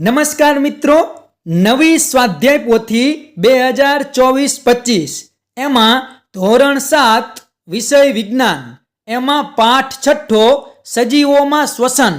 નમસ્કાર મિત્રો, નવી સ્વાધ્યાય પોથી બે હજાર ચોવીસ પચીસ. એમાં ધોરણ સાત, વિષય વિજ્ઞાન. એમાં પાઠ છઠ્ઠો, સજીવોમાં શ્વસન.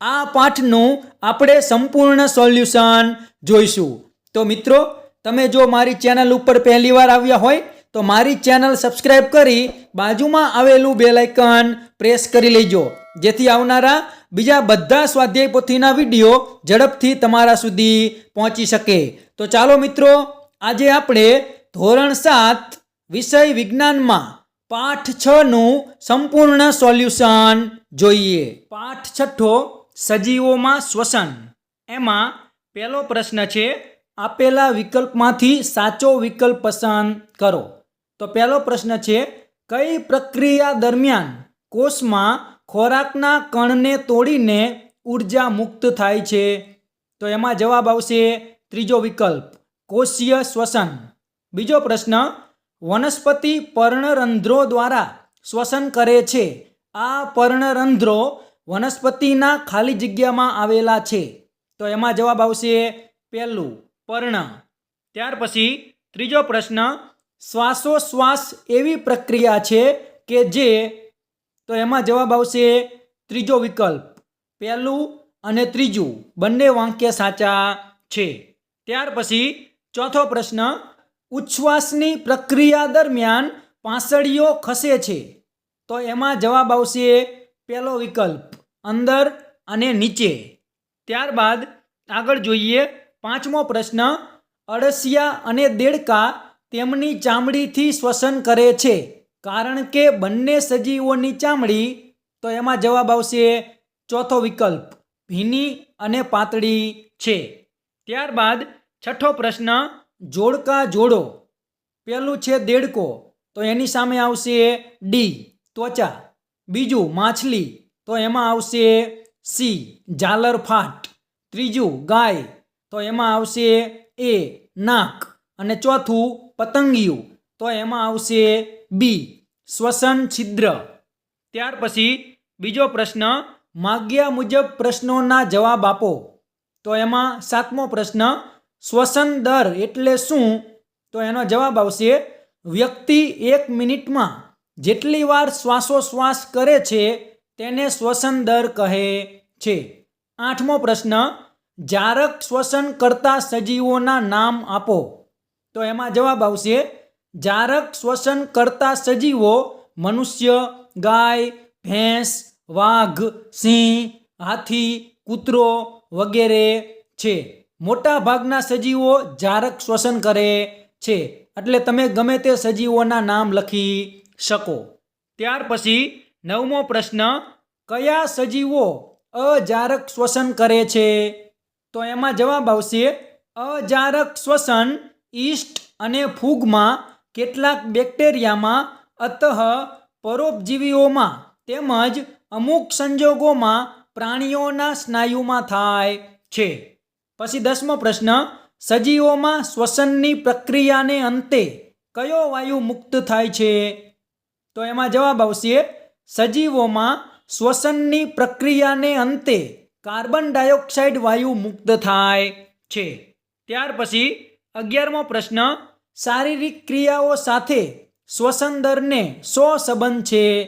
આ પાઠનું આપણે સંપૂર્ણ સોલ્યુશન જોઈશું. તો મિત્રો, તમે જો મારી ચેનલ ઉપર પહેલીવાર આવ્યા હોય, તો મારી ચેનલ સબસ્ક્રાઈબ કરી બાજુમાં આવેલું બેલાઇકન પ્રેસ કરી લેજો. જેથી આવનારા બીજા બધા સ્વાધ્યાય પોથીના વીડિયો ઝડપથી તમારા સુધી પહોંચી શકે. તો ચાલો મિત્રો, આજે આપણે ધોરણ સાત વિષય વિજ્ઞાનમાં પાઠ છ નું સંપૂર્ણ સોલ્યુશન જોઈએ. પાઠ છઠ્ઠો, સજીવોમાં શ્વસન. એમાં પહેલો પ્રશ્ન છે, આપેલા વિકલ્પમાંથી સાચો વિકલ્પ પસંદ કરો. તો પહેલો પ્રશ્ન છે, કઈ પ્રક્રિયા દરમિયાન કોષમાં ખોરાકના કણને તોડીને ઊર્જા મુક્ત થાય છે. તો એમાં જવાબ આવશે ત્રીજો વિકલ્પ, કોષીય શ્વસન. બીજો પ્રશ્ન, વનસ્પતિ પર્ણરંધ્રો દ્વારા શ્વસન કરે છે. આ પર્ણરંધ્રો વનસ્પતિના ખાલી જગ્યામાં આવેલા છે. તો એમાં જવાબ આવશે પહેલું, પર્ણ. ત્યાર પછી ત્રીજો પ્રશ્ન, શ્વાસોશ્વાસ એવી પ્રક્રિયા છે કે જે તો એમાં જવાબ આવશે ત્રીજો વિકલ્પ. પહેલું અને ત્રીજું બંને વાક્ય સાચા છે. ત્યાર પછી ચોથો પ્રશ્ન, ઉચ્છ્વાસની પ્રક્રિયા દરમિયાન પાંસળીઓ ખસે છે? તો એમાં જવાબ આવશે પહેલો વિકલ્પ, અંદર અને નીચે. ત્યારબાદ આગળ જોઈએ પાંચમો પ્રશ્ન, અળસિયા અને દેડકા તેમની ચામડીથી શ્વસન કરે છે. કારણ કે બંને સજીવોની ચામડી, તો એમાં જવાબ આવશે ચોથો વિકલ્પ, ભીની અને પાતળી છે. ત્યારબાદ છઠ્ઠો પ્રશ્ન, જોડકા જોડો. પહેલું છે દેડકો, તો એની સામે આવશે ડી, ત્વચા. બીજું માછલી, તો એમાં આવશે સી, ઝાલર ફાટ. ત્રીજું ગાય, તો એમાં આવશે એ, નાક. અને ચોથું પતંગિયું. તો એમાં આવશે બી, શ્વસન છિદ્ર. ત્યાર પછી બીજો પ્રશ્ન, માગ્યા મુજબ પ્રશ્નોના જવાબ આપો. તો એમાં સાતમો પ્રશ્ન, શ્વસન દર એટલે શું? તો એનો જવાબ આવશે, વ્યક્તિ એક મિનિટમાં જેટલી વાર શ્વાસોશ્વાસ કરે છે તેને શ્વસન દર કહે છે. આઠમો પ્રશ્ન, જારક શ્વસન કરતા સજીવોના નામ આપો. તો એમાં જવાબ આવશે જારક શ્વસન કરતા સજીવો મનુષ્ય, ગાય, ભેંસ, વાઘ, સિંહ, હાથી, કૂતરો વગેરે છે. મોટા ભાગના સજીવો જારક શ્વસન કરે છે. એટલે તમે ગમે તે સજીવોના નામ લખી શકો. ત્યાર પછી નવમો પ્રશ્ન, કયા સજીવો અજારક શ્વસન કરે છે? તો એમાં જવાબ આવશે, અજારક શ્વસન ઈસ્ટ અને ફૂગમાં કેટલાક બેક્ટેરિયામાં અતઃ પરોપજીવીઓમાં તેમજ અમુક સંજોગોમાં પ્રાણીઓના સ્નાયુમાં થાય છે. પછી દસમો પ્રશ્ન, સજીવોમાં શ્વસનની પ્રક્રિયાને અંતે કયો વાયુ મુક્ત થાય છે? તો એમાં જવાબ આવશે, સજીવોમાં શ્વસનની પ્રક્રિયાને અંતે કાર્બન ડાયોક્સાઇડ વાયુ મુક્ત થાય છે. ત્યાર પછી અગિયારમો પ્રશ્ન શારીરિક ક્રિયાઓ સાથે શ્વસન દરને સો સંબંધ છે?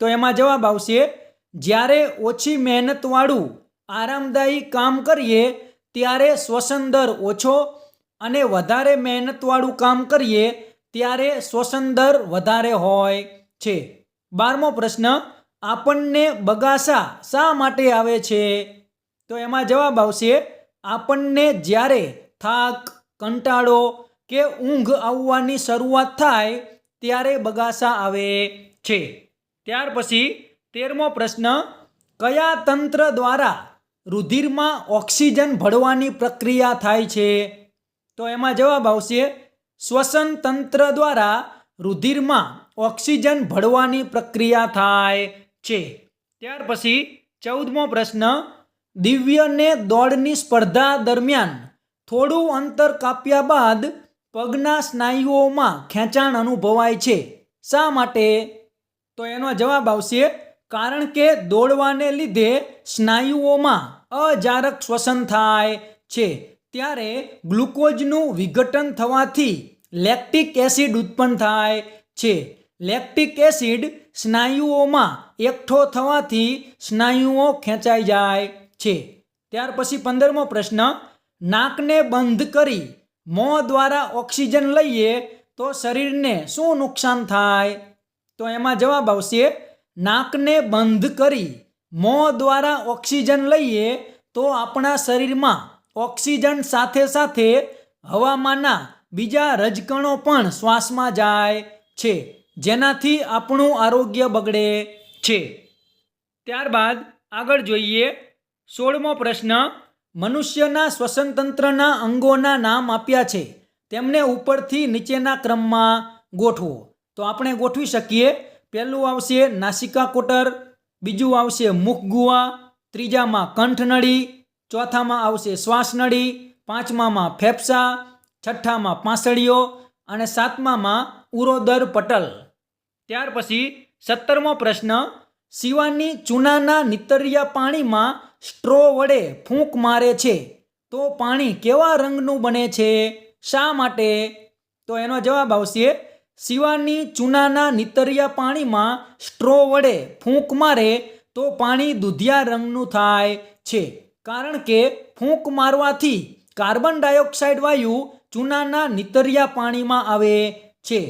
તો એમાં જવાબ આવશે, જ્યારે ઓછી મહેનતવાળું આરામદાયી કામ કરીએ, ત્યારે શ્વસન દર ઓછો અને વધારે મહેનતવાળું કામ કરીએ, ત્યારે શ્વસન દર વધારે હોય છે. બારમો પ્રશ્ન, આપણને બગાસા શા માટે આવે છે? તો એમાં જવાબ આવશે, આપણને જ્યારે થાક, કંટાળો કે ઊંઘ આવવાની શરૂઆત થાય ત્યારે બગાસા આવે છે. ત્યાર પછી તેરમો પ્રશ્ન, કયા તંત્ર દ્વારા રુધિરમાં ઓક્સિજન ભળવાની પ્રક્રિયા થાય છે? તો એમાં જવાબ આવશે, શ્વસન તંત્ર દ્વારા રુધિરમાં ઓક્સિજન ભળવાની પ્રક્રિયા થાય છે. ત્યાર પછી ચૌદમો પ્રશ્ન, દિવ્યને દોડની સ્પર્ધા દરમિયાન થોડું અંતર કાપ્યા બાદ પગના સ્નાયુઓમાં ખેંચાણ અનુભવાય છે. શા માટે? તો એનો જવાબ આવશે, કારણ કે દોડવાને લીધે સ્નાયુઓમાં અજારક શ્વસન થાય છે. ત્યારે ગ્લુકોઝનું વિઘટન થવાથી લેક્ટિક એસિડ ઉત્પન્ન થાય છે. લેક્ટિક એસિડ સ્નાયુઓમાં એકઠો થવાથી સ્નાયુઓ ખેંચાઈ જાય છે. ત્યાર પછી પંદરમો પ્રશ્ન, નાકને બંધ કરી મોં દ્વારા ઓક્સિજન લઈએ તો શરીરને શું નુકસાન થાય? તો એમાં જવાબ આવશે, નાકને બંધ કરી. મોં દ્વારા ઓક્સિજન લઈએ તો આપણા શરીરમાં ઓક્સિજન સાથે સાથે હવામાંના બીજા રજકણો પણ શ્વાસમાં જાય છે, જેનાથી આપણું આરોગ્ય બગડે છે. ત્યારબાદ આગળ જોઈએ સોળમો પ્રશ્ન મનુષ્યના શ્વસનતંત્રના અંગોના નામ આપ્યા છે. તેમને ઉપરથી નીચેના ક્રમમાં ગોઠવો. તો આપણે ગોઠવી શકીએ. પહેલું આવશે નાસિકા કોટર, બીજું આવશે મુખગુવા ત્રીજામાં કંઠનળી ચોથામાં આવશે શ્વાસનળી પાંચમામાં ફેફસા, છઠ્ઠામાં પાંસળીઓ અને સાતમામાં ઉરોદર પટલ. ત્યાર પછી સત્તરમો પ્રશ્ન, શિવાની ચૂનાના નિતરિયા પાણીમાં સ્ટ્રો વડે ફૂંક મારે છે, તો પાણી કેવા રંગનું બને છે? શા માટે? તો એનો જવાબ આવશે, શિવાની ચૂનાના નીતરિયા પાણીમાં સ્ટ્રો વડે ફૂંક મારે, તો પાણી દૂધિયા રંગનું થાય છે. કારણ કે ફૂંક મારવાથી કાર્બન ડાયોક્સાઇડ વાયુ ચૂનાના નીતરિયા પાણીમાં આવે છે.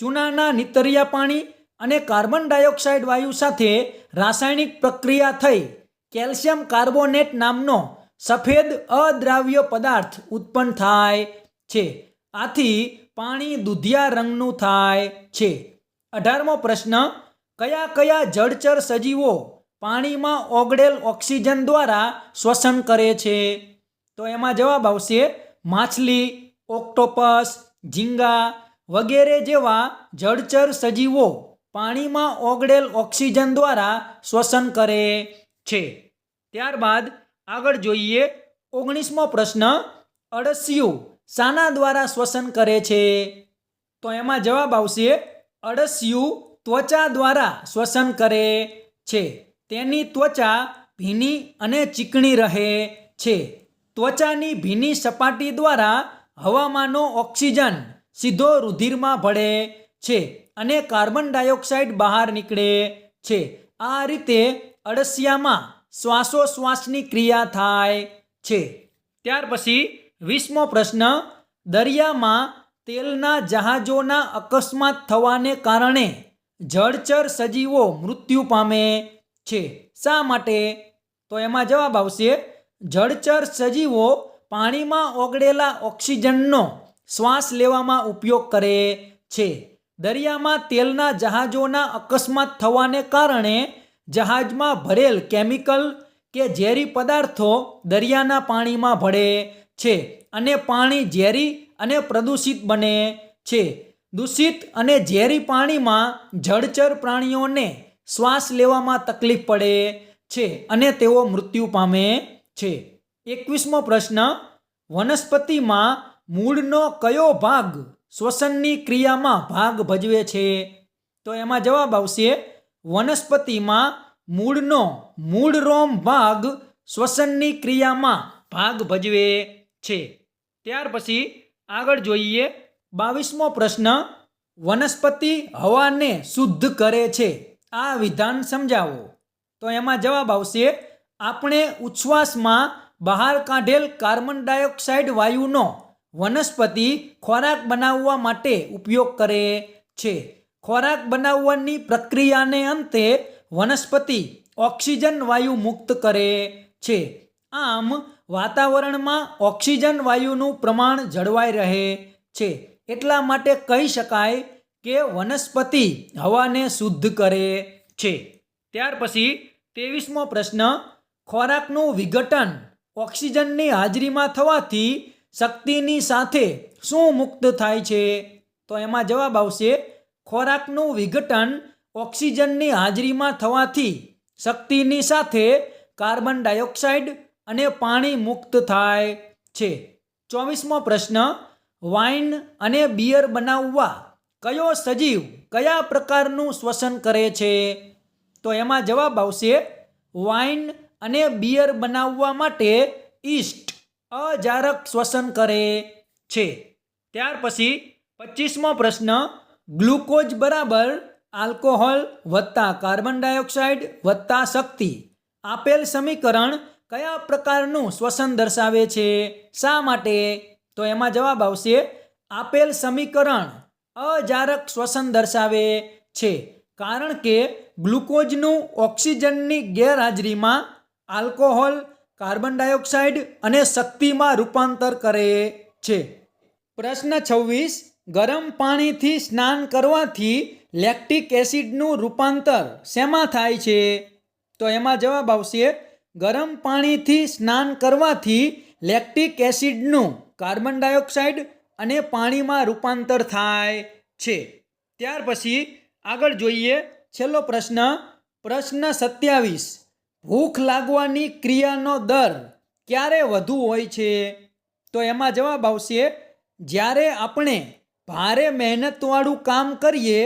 ચૂનાના નીતરિયા પાણી અને કાર્બન ડાયોક્સાઇડ વાયુ સાથે રાસાયણિક પ્રક્રિયા થઈ કેલ્શિયમ કાર્બોનેટ નામનો સફેદ અદ્રાવ્ય પદાર્થ ઉત્પન્ન થાય છે. આથી પાણી દૂધિયા રંગનું થાય છે. અઢારમો પ્રશ્ન, કયા કયા જળચર સજીવો પાણીમાં ઓગળેલ ઓક્સિજન દ્વારા શ્વસન કરે છે? તો એમાં જવાબ આવશે માછલી, ઓક્ટોપસ, ઝીંગા વગેરે જેવા જળચર સજીવો પાણીમાં ઓગળેલ ઓક્સિજન દ્વારા શ્વસન કરે છે. ત્યારબાદ આગળ જોઈએ ઓગણીસમો પ્રશ્ન, અળસિયું શાના દ્વારા શ્વસન કરે છે? તો એમાં જવાબ આવશે, અળસિયું ત્વચા દ્વારા શ્વસન કરે છે. તેની ત્વચા ભીની અને ચીકણી રહે છે. ત્વચાની ભીની સપાટી દ્વારા હવામાંનો ઓક્સિજન સીધો રુધિરમાં ભળે છે અને કાર્બન ડાયોક્સાઇડ બહાર નીકળે છે. આ રીતે અળસિયામાં શ્વાસોશ્વાસની ક્રિયા થાય છે. ત્યાર પછી વીસમો પ્રશ્ન, દરિયામાં તેલના જહાજોના અકસ્માત થવાને કારણે જળચર સજીવો મૃત્યુ પામે છે. શા માટે? તો એમાં જવાબ આવશે, જળચર સજીવો પાણીમાં ઓગળેલા ઓક્સિજનનો શ્વાસ લેવામાં ઉપયોગ કરે છે. દરિયામાં તેલના જહાજોના અકસ્માત થવાને કારણે જહાજમાં ભરેલ કેમિકલ કે ઝેરી પદાર્થો દરિયાના પાણીમાં ભળે છે અને પાણી ઝેરી અને પ્રદૂષિત બને છે. દૂષિત અને ઝેરી પાણીમાં જળચર પ્રાણીઓને શ્વાસ લેવામાં તકલીફ પડે છે અને તેઓ મૃત્યુ પામે છે. એકવીસમો પ્રશ્ન, વનસ્પતિમાં મૂળનો કયો ભાગ શ્વસનની ક્રિયામાં ભાગ ભજવે છે? તો એમાં જવાબ આવશે વનસ્પતિમાં મૂળનો મૂળરોમ ભાગ શ્વસનની ક્રિયામાં ભાગ ભજવે છે. ત્યાર પછી આગળ જોઈએ બાવીસમો પ્રશ્ન, વનસ્પતિ હવાને શુદ્ધ કરે છે. આ વિધાન સમજાવો. તો એમાં જવાબ આવશે, આપણે ઉચ્છ્વાસમાં બહાર કાઢેલ કાર્બન ડાયોક્સાઇડ વાયુનો વનસ્પતિ ખોરાક બનાવવા માટે ઉપયોગ કરે છે. ખોરાક બનાવવાની પ્રક્રિયાને અંતે વનસ્પતિ ઓક્સિજન વાયુ મુક્ત કરે છે. આમ, વાતાવરણમાં ઓક્સિજન વાયુનું પ્રમાણ જળવાઈ રહે છે. એટલા માટે કહી શકાય કે વનસ્પતિ હવાને શુદ્ધ કરે છે. ત્યાર પછી ત્રેવીસમો પ્રશ્ન, ખોરાકનું વિઘટન ઓક્સિજનની હાજરીમાં થવાથી શક્તિની સાથે શું મુક્ત થાય છે? તો એમાં જવાબ આવશે ખોરાકનું વિઘટન ઓક્સિજનની હાજરીમાં થવાથી શક્તિની સાથે કાર્બન ડાયોક્સાઇડ અને પાણી મુક્ત થાય છે. ચોવીસમો પ્રશ્ન, વાઇન અને બિયર બનાવવા કયો સજીવ કયા પ્રકારનું શ્વસન કરે છે? તો એમાં જવાબ આવશે, વાઇન અને બિયર બનાવવા માટે ઈસ્ટ અજારક શ્વસન કરે છે. ત્યાર પછી પચીસમો પ્રશ્ન ગ્લુકોઝ બરાબર આલ્કોહોલ વત્તા કાર્બન ડાયોક્સાઇડ વત્તા શક્તિ. આપેલ સમીકરણ કયા પ્રકારનું શ્વસન દર્શાવે છે? શા માટે? તો એમાં જવાબ આવશે, આપેલ સમીકરણ અજારક શ્વસન દર્શાવે છે. કારણ કે ગ્લુકોઝનું ઓક્સિજનની ગેરહાજરીમાં આલ્કોહોલ, કાર્બન ડાયોક્સાઇડ અને શક્તિમાં રૂપાંતર કરે છે. પ્રશ્ન છવ્વીસ ગરમ પાણીથી સ્નાન કરવાથી લેક્ટિક એસિડનું રૂપાંતર શેમાં થાય છે? તો એમાં જવાબ આવશે, ગરમ પાણીથી સ્નાન કરવાથી લેક્ટિક એસિડનું કાર્બન ડાયોક્સાઇડ અને પાણીમાં રૂપાંતર થાય છે. ત્યાર પછી આગળ જોઈએ, છેલ્લો પ્રશ્ન પ્રશ્ન સત્યાવીસ, ભૂખ લાગવાની ક્રિયાનો દર ક્યારે વધુ હોય છે? તો એમાં જવાબ આવશે, જ્યારે આપણે ભારે મહેનતવાળું કામ કરીએ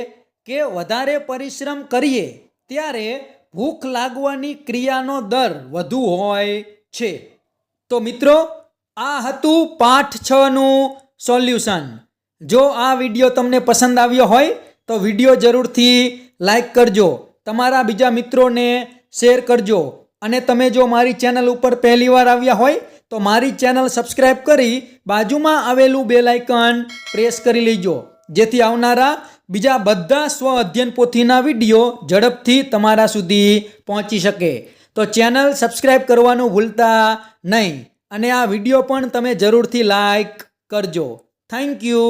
કે વધારે પરિશ્રમ કરીએ, ત્યારે ભૂખ લાગવાની ક્રિયાનો દર વધુ હોય છે. તો મિત્રો, આ હતું પાઠ છનું સોલ્યુશન. જો આ વીડિયો તમને પસંદ આવ્યો હોય, તો વીડિયો જરૂરથી લાઈક કરજો, તમારા બીજા મિત્રોને શેર કરજો. અને તમે જો મારી ચેનલ ઉપર પહેલીવાર આવ્યા હોય તો મારી ચેનલ સબસ્ક્રાઈબ કરી બાજુમાં આવેલું બેલ આઇકન પ્રેસ કરી લેજો. જેથી આવનારા બીજા બધા સ્વ અધ્યયન પોથીના વીડિયો ઝડપથી તમારા સુધી પહોંચી શકે. તો ચેનલ સબસ્ક્રાઈબ કરવાનું ભૂલતા નહીં. અને આ વીડિયો પણ તમે જરૂરથી લાઈક કરજો. Thank you